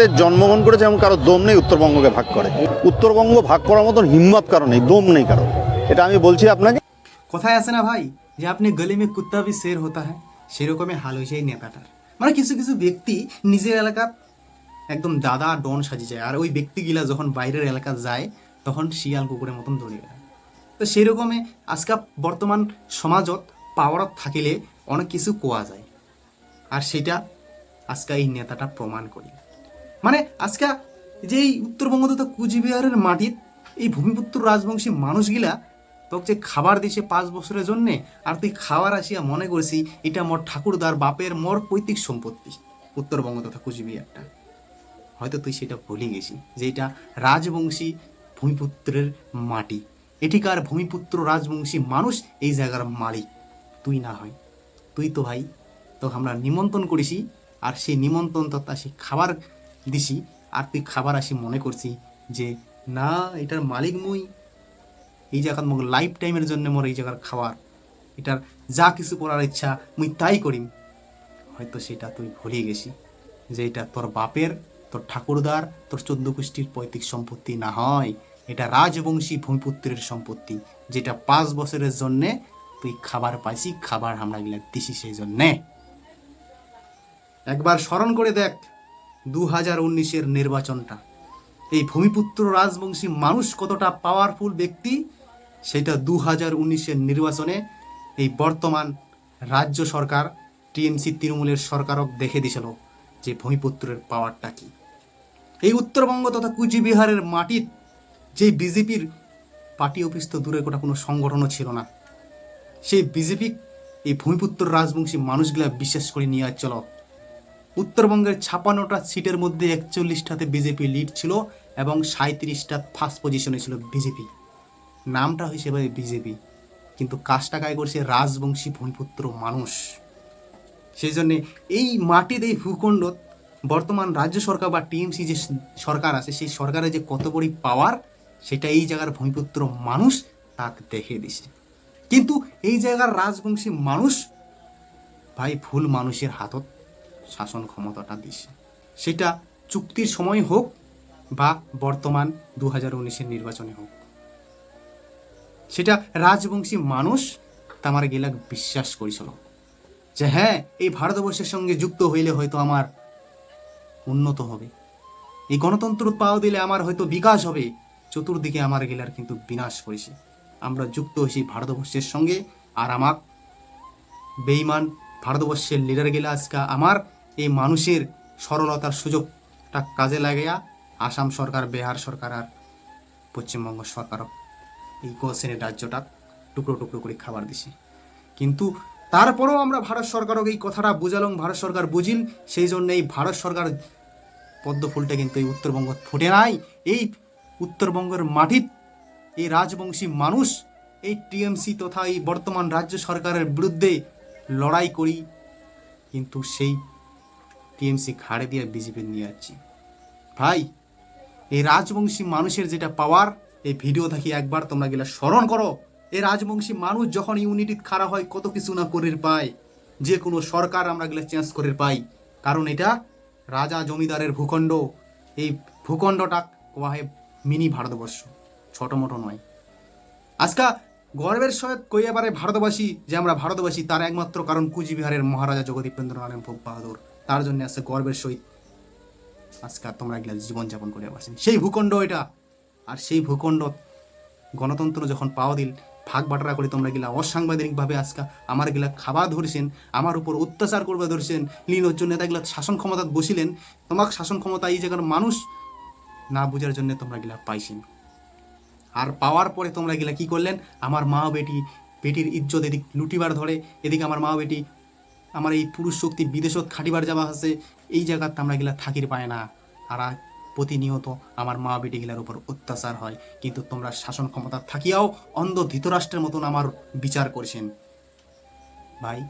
বাংলাতে জন্মগ্রহণ করেছে এমন কারও দম নেই উত্তরবঙ্গকে ভাগ করে। উত্তরবঙ্গ ভাগ করার মতন হিম্মত কারও নেই, দম নেই কারও। এটা আমি বলছি আপনাকে। কথায় আছে না ভাই? যে আপনি গলি মে কুত্তা বি শের হতা হয় সেরকমই হাল হয়েছে এই নেতাটার। মানে কিছু কিছু ব্যক্তি নিজের এলাকার একদম দাদা ডন সাজি যায়, আর ওই ব্যক্তিগুলা যখন বাইরের এলাকা যায়, তখন শিয়াল কুকুরের মতন দৌড়ে বেড়ায়। তো সেরকমই আজকা বর্তমান সমাজত পাওয়ারত থাকিলে অনেক কিছু কোয়া যায়। আর সেটা আজকে এই নেতাটা প্রমাণ করি মানে আজকে যে এই উত্তরবঙ্গ তথা কুচবিহারের মাটিত এই ভূমিপুত্র রাজবংশী মানুষগুলা তোকে যে খাবার দিছে পাঁচ বছরের জন্যে, আর তুই খাবার আসিয়া মনে করছি এটা মোর ঠাকুরদার বাপের মোর পৈতৃক সম্পত্তি, উত্তরবঙ্গ তথা কুচবিহারটা। হয়তো তুই সেটা ভুলে গেছি যে এটা রাজবংশী ভূমিপুত্রের মাটি। এটিকার ভূমিপুত্র রাজবংশী মানুষ এই জায়গার মালিক, তুই না হয়। তুই তো ভাই তো আমরা নিমন্ত্রণ করেছি, আর সেই নিমন্ত্রণ তথা সেই খাবার দিছি, আর তুই খাবার আসি মনে করছি যে, না, এটার মালিক মুই। এই জায়গার মোক লাইফ টাইমের জন্য মোর এই জায়গার খাবার এটার যা কিছু করার ইচ্ছা মুই তাই করিম। হয়তো সেটা তুই ভুলে গেছি যে, এটা তোর বাপের, তোর ঠাকুরদার, তোর চোদ্দ পৈতৃক সম্পত্তি না হয়। এটা রাজবংশী ভূমিপুত্রের সম্পত্তি, যেটা পাঁচ বছরের জন্যে তুই খাবার পাইছি, খাবার আমরা গিলা দিছি সেই জন্যে। একবার স্মরণ করে দেখ। দু হাজার উনিশের নির্বাচনটা। এই ভূমিপুত্র রাজবংশী মানুষ কতটা পাওয়ারফুল ব্যক্তি, সেটা দু হাজার উনিশের নির্বাচনে এই বর্তমান রাজ্য সরকার, টিএমসি তৃণমূলের সরকারক দেখে দিছিল যে ভূমিপুত্রের পাওয়ারটা কি। এই উত্তরবঙ্গ তথা কুচবিহারের মাটির যে বিজেপির পার্টি অফিস তো দূরে কোটা কোনো সংগঠনও ছিল না। সেই বিজেপি এই ভূমিপুত্র রাজবংশী মানুষগুলা বিশ্বাস করে নিয়ে চলো। উত্তরবঙ্গের ছাপান্নটা সিটের মধ্যে একচল্লিশটাতে বিজেপি লিড ছিল এবং সাঁত্রিশটা ফার্স্ট পজিশনে ছিল বিজেপি। নামটা হিসেবে বিজেপি। কিন্তু কাজটা কায় করছে রাজবংশী ভূমিপুত্র মানুষ। সেই জন্যে এই মাটির এই ভূখণ্ড বর্তমান রাজ্য সরকার বা টিএমসি যে সরকার আছে, সেই সরকারের যে কত বড় পাওয়ার সেটা এই জায়গার ভূমিপুত্র মানুষ তাকে দেখে দিছে। কিন্তু এই জায়গার রাজবংশী মানুষ ভাই ভুল মানুষের হাতত। শাসন ক্ষমতাটা দিছে। সেটা চুক্তির সময় হোক বা বর্তমান দু হাজার উনিশের নির্বাচনে হোক। সেটা রাজবংশী মানুষ তামার গেলাক বিশ্বাস করেছিল। যে হ্যাঁ এই ভারতবর্ষের সঙ্গে যুক্ত হইলে হয়তো আমার উন্নত হবে। এই গণতন্ত্র পাও দিলে আমার হয়তো বিকাশ হবে। চতুর্দিকে আমার গেলার কিন্তু বিনাশ করেছে। আমরা যুক্ত হয়েছি ভারতবর্ষের সঙ্গে। আর আমার বেইমান ভারতবর্ষের লিডার গেলে আজকে আমার এই মানুষের সরলতার সুযোগটা কাজে লাগাইয়া আসাম সরকার, বিহার সরকার আর পশ্চিমবঙ্গ সরকারও এই কোশ্চেনের রাজ্যটা টুকরো টুকরো করে খাবার দিছে। কিন্তু তারপরেও আমরা ভারত সরকারকে এই কথাটা বুঝালাম, ভারত সরকার বুঝিল, সেই জন্য এই ভারত সরকার পদ্ম ফুলটা কিন্তু এই উত্তরবঙ্গ ফুটে নাই। এই উত্তরবঙ্গের মাটিত এই রাজবংশী মানুষ এই টিএমসি তথা এই বর্তমান রাজ্য সরকারের বিরুদ্ধে লড়াই করি, কিন্তু সেই টিএমসি ঘাড়ে দিয়ে বিজেপি নিয়ে যাচ্ছি। ভাই, এই রাজবংশী মানুষের যেটা পাওয়ার এই ভিডিও থাকি একবার, তোমরা গেলে স্মরণ করো। এই রাজবংশী মানুষ যখন ইউনিটি খাড়া হয়, কত কিছু না করে পায়। যে কোনো সরকার আমরা গেলে চেঞ্জ করে পাই। কারণ এটা রাজা জমিদারের ভূখণ্ড। এই ভূখণ্ডটা কোয়া হয় মিনি ভারতবর্ষ, ছোট মোটো নয়। আজকা গর্বের সহিত কইয়া পারে ভারতবাসী যে আমরা ভারতবাসী, তার একমাত্র কারণ কুচবিহারের মহারাজা জগদীপেন্দ্র নারায়ণ ভোগ বাহাদুর তার জন্য আছে গর্বের সহিত। আজকে তোমরা এগুলা জীবনযাপন করে পারছেন সেই ভূখণ্ড এটা। আর সেই ভূখণ্ড গণতন্ত্র যখন পাওয়া দিল, ভাগ বাটারা করে তোমরা গেলা। অসাংবিধানিকভাবে আজকে আমার গেলা খাবার ধরছেন, আমার উপর অত্যাচার করবে ধরছেন লিনোর জন্য নেতাগুলা শাসন ক্ষমতা বসিলেন। তোমাকে শাসন ক্ষমতা এই জায়গার মানুষ না বুঝার জন্য তোমরা গেলা পাইছেন। আর পাওয়ার পরে তোমরা গেলে কি করলেন? আমার মা বেটি, বেটির ইজ্জত এদিক লুটিবার ধরে, এদিকে আমার মা বেটি আমার এই পুরুষ শক্তি বিদেশত খাটিবার যাওয়া আছে, এই জায়গাতে আমরা গেলা থাকির পায় না। আর প্রতিনিয়ত আমার মা বেটিগুলার উপর অত্যাচার হয়। কিন্তু তোমরা শাসন ক্ষমতা থাকিয়াও অন্ধ ধৃতরাষ্ট্রের মতন আমার বিচার করেছেন ভাই,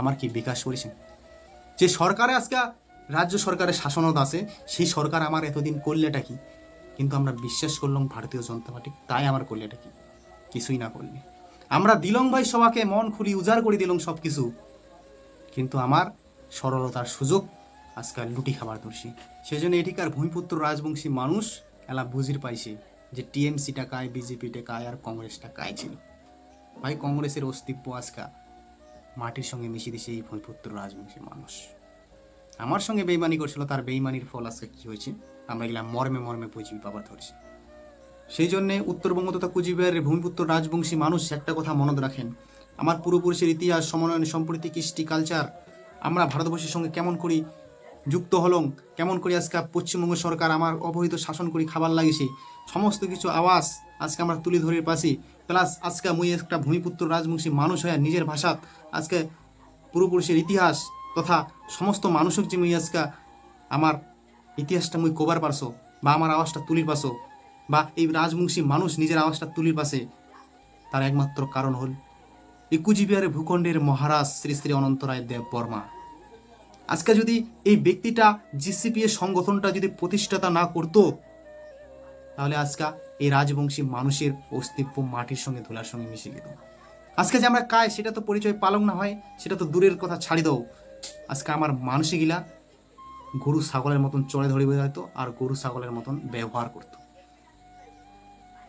আমার কি বিকাশ করেছেন যে সরকারে আজকে রাজ্য সরকারের শাসনত আছে, সেই সরকার আমার এতদিন করলেটা কি? কিন্তু আমরা বিশ্বাস করলাম ভারতীয় জনতা পার্টি, তাই আমার করলেটা কি? কিছুই না করলে। আমরা দিলং ভাই সবাকে মন খুলি উজাড় করে দিলাম সব কিছু কিন্তু আমার সরলতার সুযোগ আজকাল লুটি খাবার ধরছি সেই জন্য এটিকার ভূমিপুত্র রাজবংশী মানুষ এলা বুঝির পাইছে যে টিএমসিটা কায় বিজেপিটা কায় আর কংগ্রেসটা কায় ছিল। ভাই, কংগ্রেসের অস্তিত্ব আজকা মাটির সঙ্গে মিশিয়ে দিছে এই ভূমিপুত্র রাজবংশী মানুষ। আমার সঙ্গে বেইমানি করছিল, তার বেইমানির ফল আজকে কি হয়েছে? আমরা এগুলা মর্মে মর্মে বুঝি পাবার ধরছি। সেই জন্যে উত্তরবঙ্গ তথা কুচবিহারের ভূমিপুত্র রাজবংশী মানুষ একটা কথা মনত রাখেন। আমার পূর্বপুরুষের ইতিহাস সমন্বয়ন সম্প্রীতি, কৃষ্টি কালচার আমরা ভারতবর্ষের সঙ্গে কেমন করি, যুক্ত হলং কেমন করে আজকে পশ্চিমবঙ্গ সরকার আমার অবহিত শাসন করি, খাবার লাগিয়েছে, সমস্ত কিছু আওয়াজ আজকে আমরা তুলে ধরে পাশি প্লাস আজকে মুই একটা ভূমিপুত্র রাজবংশী মানুষ হয়ে নিজের ভাষাত আজকে পূর্বপুরুষের ইতিহাস তথা সমস্ত মানুষক যে মুই আজকে আমার ইতিহাসটা মুই কবার পারছ বা আমার আওয়াজটা তুলির পাশো বা এই রাজবংশী মানুষ নিজের আওয়াজটা তুলির পাশে তার একমাত্র কারণ হল এই কুচবিহারের ভূখণ্ডের মহারাজ শ্রী শ্রী অনন্ত রায় দেব বর্মা। আজকে যদি এই ব্যক্তিটা জিসিপি এর সংগঠনটা যদি প্রতিষ্ঠাতা না করতো, তাহলে আজকে এই রাজবংশী মানুষের অস্তিত্ব মাটির সঙ্গে ধুলার সঙ্গে মিশে যেত। আজকে যে আমরা কায়, সেটা তো পরিচয় পালন না হয়, সেটা তো দূরের কথা ছাড়ি দাও। আজকে আমার মানুষগুলা গরু, ছাগলের মতন চড়ে ধরে বেড়াতো আর গরু, ছাগলের মতন ব্যবহার করতো।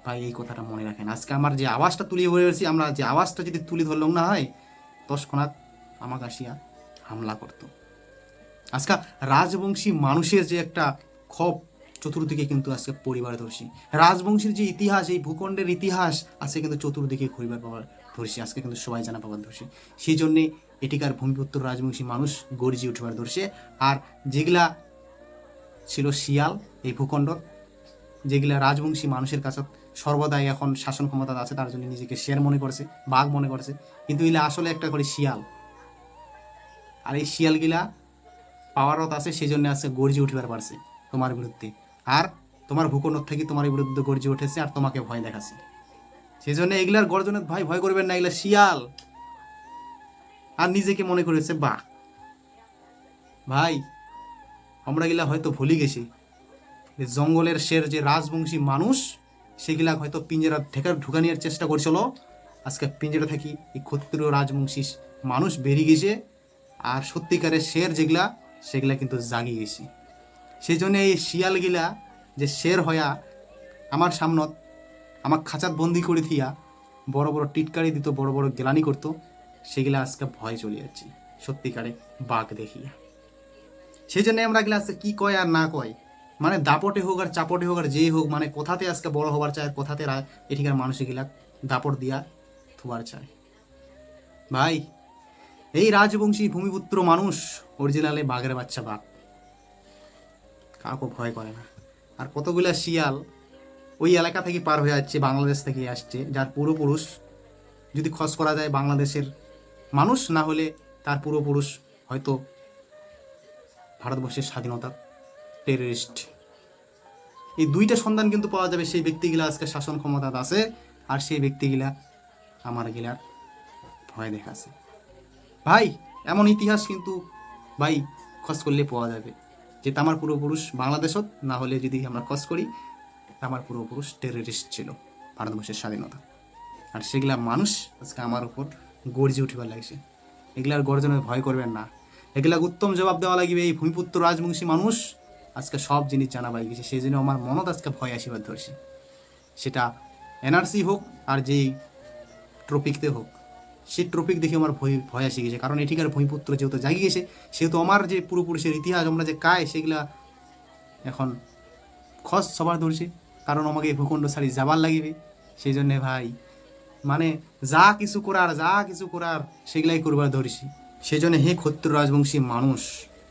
ভাই, এই কথাটা মনে রাখেন। আজকে আমার যে আওয়াজটা তুলে ধরেছি আমরা যে আওয়াজটা যদি তুলে ধরলাম না হয় তৎক্ষণাৎ আমাকে আসিয়া হামলা করতো। আজকে রাজবংশী মানুষের যে একটা ক্ষোভ চতুর্দিকে কিন্তু আজকে পরিবার ধরছি রাজবংশীর যে ইতিহাস, এই ভূখণ্ডের ইতিহাস আজকে কিন্তু চতুর্দিকে ঘুরিবার পাবার ধরছি আজকে কিন্তু সবাই জানা পাবার ধরছি সেই জন্যে এটিকার ভূমিপুত্র রাজবংশী মানুষ গর্জি উঠবার ধরছে আর যেগুলা ছিল শিয়াল, এই ভূখণ্ড, যেগুলা রাজবংশী মানুষের কাছে সর্বদাই এখন শাসন ক্ষমতা আছে, তার জন্য নিজেকে শের মনে করছে, বাঘ মনে করছে। কিন্তু এগুলা আসলে একটা করে শিয়াল। আর এই শিয়ালগুলা পাওয়ারত আছে সেই জন্য আছে গর্জি উঠিবার পারছে তোমার বিরুদ্ধে। আর তোমার ভূখণ্ড থেকে তোমার বিরুদ্ধে গর্জি উঠেছে আর তোমাকে ভয় দেখাচ্ছে। সেই জন্য এগুলার গর্জনে ভাই ভয় করবেন না, এগুলা শিয়াল। আর নিজেকে মনে করেছে বাঘ। ভাই, আমরা গিলা হয়তো ভুলে গেছি। জঙ্গলের শের যে রাজবংশী মানুষ সেগুলা হয়তো পিঞ্জরা ঢেকা ঢুকানিয়ার চেষ্টা করছিল। আজকে পিঞ্জরা থাকি এই ক্ষত্রিয় রাজবংশী মানুষ বেরিয়ে গেছে। আর সত্যিকারের শের যেগুলা, সেগুলা কিন্তু জাগিয়ে গেছে। সেই জন্য এই শিয়ালগিলা যে শের হয়া আমার সামনত আমার খাঁচাত বন্দি করে থিয়া বড় বড় টিটকারি দিত, বড় বড় গেলানি করতো, সেগুলা আজকে ভয় চলে যাচ্ছে। সত্যিকারে বাঘ দেখিয়া। সেই জন্য আমরা গেলে আজকে কি কয় আর না কয় মানে দাপটে হোক আর চাপটে হোক আর যেই হোক মানে কোথাতে আজকে বড় হবার চায় কোথাতে এঠিকার মানুষ গিলা দাপট দিয়া থুবার চায় ভাই, এই রাজবংশী ভূমিপুত্র মানুষ অরিজিনালে বাঘের বাচ্চা বাঘ। কাউকে ভয় করে না। আর কতগুলা শিয়াল ওই এলাকা থেকে পার হয়ে যাচ্ছে বাংলাদেশ থেকে আসছে, যার পূর্বপুরুষ যদি খস করা যায় বাংলাদেশের মানুষ, না হলে তার পূর্বপুরুষ হয়তো ভারতবর্ষের স্বাধীনতা টেররিস্ট। এই দুইটা সন্ধান কিন্তু পাওয়া যাবে সেই ব্যক্তিগুলা আজকে শাসন ক্ষমতা আছে আর সেই ব্যক্তিগুলা আমার গিলার ভয় দেখাছে ভাই, এমন ইতিহাস কিন্তু ভাই খস করলে পাওয়া যাবে যে আমার পূর্বপুরুষ বাংলাদেশত না হলে যদি আমরা খস করি আমার পূর্বপুরুষ টেররিস্ট ছিল ভারতবর্ষের স্বাধীনতা। আর সেগুলা মানুষ আজকে আমার উপর গর্জে উঠিবার লাগছে। এগুলার গর্জনের ভয় করবেন না। এগুলা উত্তম জবাব দেওয়া লাগবে এই ভূমিপুত্র রাজবংশী মানুষ আজকে সব জিনিস জানা পাই গেছে, সেই জন্য আমার মনত আজকে ভয় আসিবার ধরছে। সেটা এনআরসি হোক আর যেই ট্রপিকতে হোক সেই ট্রপিক দেখে আমার ভয় ভয় আসি গেছে। কারণ এঠিকার ভূমিপুত্র যেহেতু জাগি গেছে, সেহেতু আমার যে পূর্বপুরুষের ইতিহাস, আমরা যে কায়, সেগুলা এখন খস সবার ধরছে। কারণ আমাকে ভূখণ্ড ছাড়ি যাবার লাগিবে। সেই জন্যে ভাই মানে যা কিছু করার, যা কিছু করার, সেগুলাই করবার ধরছি। সেই জন্য হে ক্ষত্র রাজবংশী মানুষ।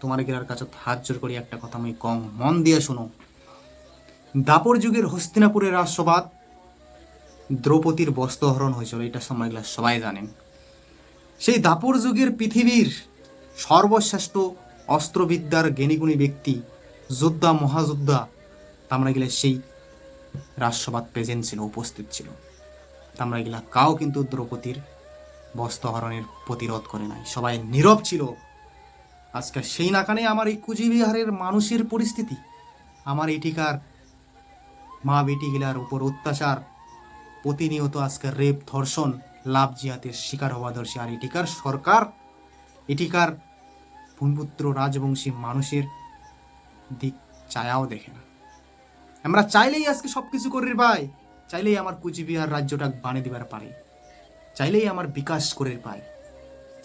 তোমার গেলার কাছে হাত জোর করি একটা কথা আমি কম। মন দিয়ে শোনো। দাপর যুগের হস্তিনাপুরের রাজসভাত দ্রৌপদীর বস্ত্রহরণ হয়েছিল, এটা সময়গুলা সবাই জানেন। সেই দাপর যুগের পৃথিবীর সর্বশ্রেষ্ঠ অস্ত্রবিদ্যার জ্ঞানীগুণী ব্যক্তি, যোদ্ধা, মহাযোদ্ধা আমরা গেলে সেই রাজসভাত প্রেজেন্ট ছিল, উপস্থিত ছিল। আমরা গেলা কাও কিন্তু দ্রৌপদীর বস্ত্রহরণের প্রতিরোধ করে নাই। সবাই নীরব ছিল। আজকে সেই নাকানে আমার এই কুচবিহারের মানুষের পরিস্থিতি, আমার এটিকার মা বেটিগুলার উপর অত্যাচার, প্রতিনিয়ত আজকে রেপ, ধর্ষণ, লাভ জিয়াতের শিকার হওয়া ধরছে আর এটিকার সরকার এটিকার ভূমিপুত্র রাজবংশী মানুষের দিক চায়াও দেখে না। আমরা চাইলেই আজকে সব কিছু করির পাই চাইলেই আমার কুচবিহার রাজ্যটা বানিয়ে দিবার পারে, চাইলেই আমার বিকাশ করির পাই।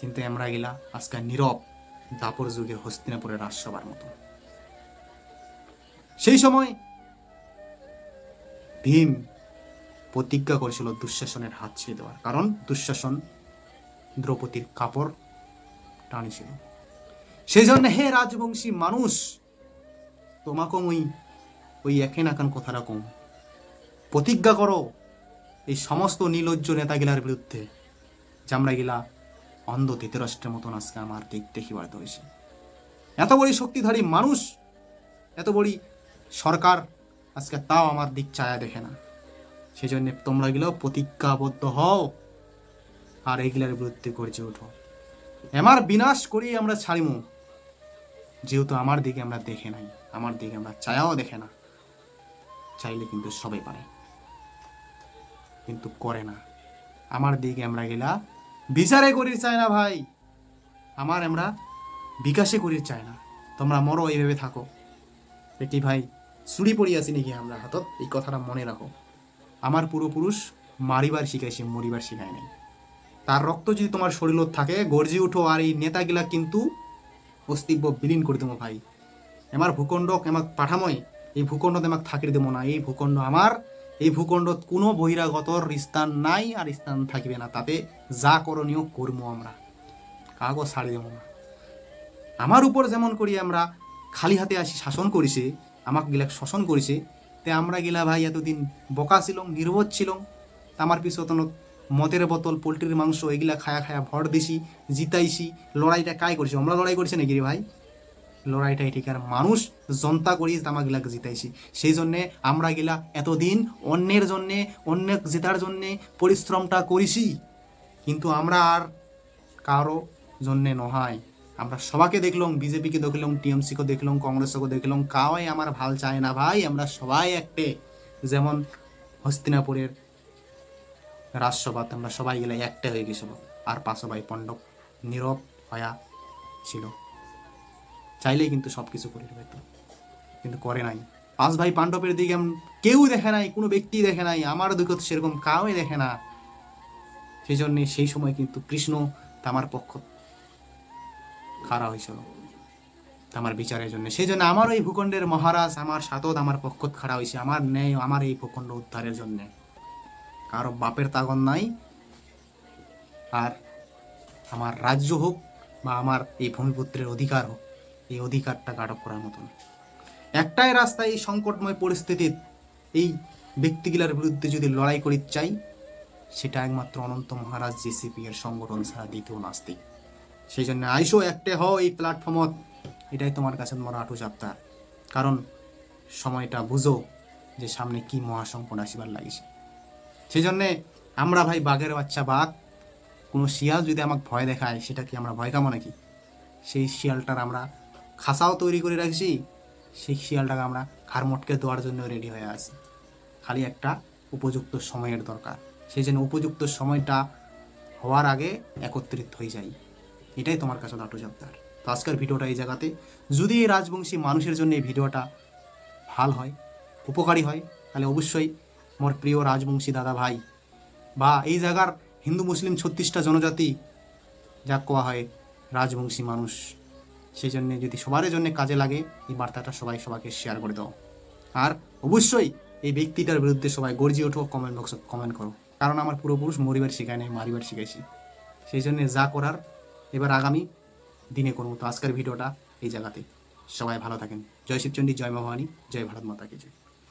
কিন্তু আমরা গেলা আজকে নীরব দাপর যুগে হস্তিনাপুরের রাজসভার মতো। সেই সময় ভীম প্রতিজ্ঞা করেছিল দুঃশাসনের হাত ছেড়ে দেওয়ার, কারণ দুঃশাসন দ্রৌপদীর কাপড় টানিছিল সেই জন্য হে রাজবংশী মানুষ তোমাকেও ওই ওই একে নাকান কথাটা কম। প্রতিজ্ঞা করো, এই সমস্ত নীলজ্জ নেতাগিলার বিরুদ্ধে যে আমরা গিলা অন্ধ ধৃতরাষ্ট্রের মতন আজকে আমার দিক দেখিবার হয়েছে। এত বড়ি শক্তিধারী মানুষ, এত বড়ি সরকার আজকে তাও আমার দিক চায়া দেখে না। সেই জন্য তোমরা গেলেও প্রতিজ্ঞাবদ্ধ হও আর এইগুলার বিরুদ্ধে গর্জে ওঠো। আমার বিনাশ করেই আমরা ছাড়িমু। যেহেতু আমার দিকে আমরা দেখে নাই, আমার দিকে আমরা চায়াও দেখে না। চাইলে কিন্তু সবাই পারে। কিন্তু করে না। আমার দিকে আমরা গেলা বিচারে করির চাই না ভাই। আমার আমরা বিকাশে করির চাই না। তোমরা মরো এইভাবে থাকো। দেখি ভাই, চুরি পড়ি আছি নাকি আমরা হাতত? এই কথাটা মনে রাখো। আমার পূর্বপুরুষ মারিবার শিখাইছে মরিবার শিখায় নাই। তার রক্ত যদি তোমার শরীরত থাকে, গর্জি উঠো আর এই নেতাগুলা কিন্তু অস্তিত্ব বিলীন করে দেবো ভাই। আমার ভূখণ্ড আমাক পাঠাময়, এই ভূখণ্ডত আমাক থাকির দেবো না। এই ভূখণ্ড আমার এই ভূখণ্ডত কোনো বহিরাগতর স্থান নাই আর স্থান থাকবে না। তাতে যা করণীয় করব আমরা। কাগজ ছাড়ি দেবো না। আমার উপর যেমন করি আমরা খালি হাতে আসি শাসন করিছে আমাক গিলা শাসন করিছে তে আমরা গিলা ভাই এতদিন বকা ছিলাম নির্বোধ ছিলাম আমার পিছতন মদের বোতল পোলট্রির মাংস এগুলা খায়া খায়া ভর দিছি, জিতাইছি, লড়াইটা কাই করছি আমরা লড়াই করছি নাকি রে ভাই? লড়াইটা এটিকার মানুষ জনতা করি তামাগিলাকে জিতাইছি। সেই জন্যে আমরা গিলা এতদিন অন্যের জন্যে, অন্য জেতার জন্যে পরিশ্রমটা করিছি। কিন্তু আমরা আর কারও জন্যে নহাই। আমরা সবাকে দেখলাম, বিজেপিকে দেখলাম টিএমসিকে দেখলাম কংগ্রেসকে দেখলাম। কাওয়াই আমার ভালো চায় না ভাই, আমরা সবাই একটে। যেমন হস্তিনাপুরের রাজসভাত, আমরা সবাই গেলে একটা হয়ে গেছিল। আর পাঁচো ভাই পণ্ডব নীরব হয়া ছিল। চাইলেই কিন্তু সব কিছু করে পেত কিন্তু করে নাই। পাঁচ ভাই পাণ্ডবের দিকে কেউ দেখে নাই, কোনো ব্যক্তি দেখে নাই, আমার দিকে তো সেরকম কাউই দেখে না। সেই জন্যে সেই সময় কিন্তু কৃষ্ণ তামার পক্ষ খাড়া হয়েছিল আমার বিচারের জন্য। সেই জন্য আমার এই ভূখণ্ডের মহারাজ আমার সাতত আমার পক্ষ খাড়া হয়েছে, আমার ন্যায়, আমার এই ভূখণ্ড উদ্ধারের জন্যে। কারও বাপের তাগন নাই, আর আমার রাজ্য হোক বা আমার এই ভূমিপুত্রের অধিকার হোক এই অধিকারটা গাঢ় করার মতন একটাই রাস্তা এই সংকটময় পরিস্থিতির, এই ব্যক্তিগুলার বিরুদ্ধে যদি লড়াই করি চাই, সেটা একমাত্র অনন্ত মহারাজ জেসিপি এর সংগঠন ছাড়া দ্বিতীয় নাস্তিক। সেই জন্য আইসো একটা হও এই প্ল্যাটফর্মত এটাই তোমার কাছে মরা আটু চাপ্তার কারণ সময়টা বুঝো যে সামনে কি মহাসংকট আসিবার লাগিছে। সেই জন্যে আমরা ভাই বাঘের বাচ্চা বাঘ, কোনো শিয়াল যদি আমাকে ভয় দেখায়, সেটা কি আমরা ভয় কামো নাকি? সেই শিয়ালটার আমরা খাসাও তৈরি করে রাখছি। সেই শিয়ালটাকে আমরা ঘাড় মটকে দেওয়ার জন্য রেডি হয়ে আছি। খালি একটা উপযুক্ত সময়ের দরকার। সেই জন্য উপযুক্ত সময়টা হওয়ার আগে একত্রিত হয়ে যাই। এটাই তোমার কাছে নাটু জব্দার তো আজকের ভিডিওটা এই জায়গাতে। যদি এই রাজবংশী মানুষের জন্য এই ভিডিওটা ভালো হয়, উপকারী হয়, তাহলে অবশ্যই মোর প্রিয় রাজবংশী দাদা ভাই বা এই জায়গার হিন্দু, মুসলিম ছত্রিশটা জনজাতি যা কোয়া হয়, রাজবংশী মানুষ সেই জন্যে যদি সবার জন্য কাজে লাগে, এই বার্তাটা সবাই সবাইকে শেয়ার করে দাও। আর অবশ্যই এই ব্যক্তিটার বিরুদ্ধে সবাই গর্জি ওঠো কমেন্ট বক্সে কমেন্ট করো। কারণ আমার পুরোপুরুষ মরিবার শিখায় নাই, মারিবার শিখাইছি। সেই জন্যে যা করার এবার আগামী দিনে করব। তো আজকের ভিডিওটা এই জায়গাতে সবাই ভালো থাকেন। জয় শিবচণ্ডী জয় মহানী জয় ভারত মাতা কে জয়।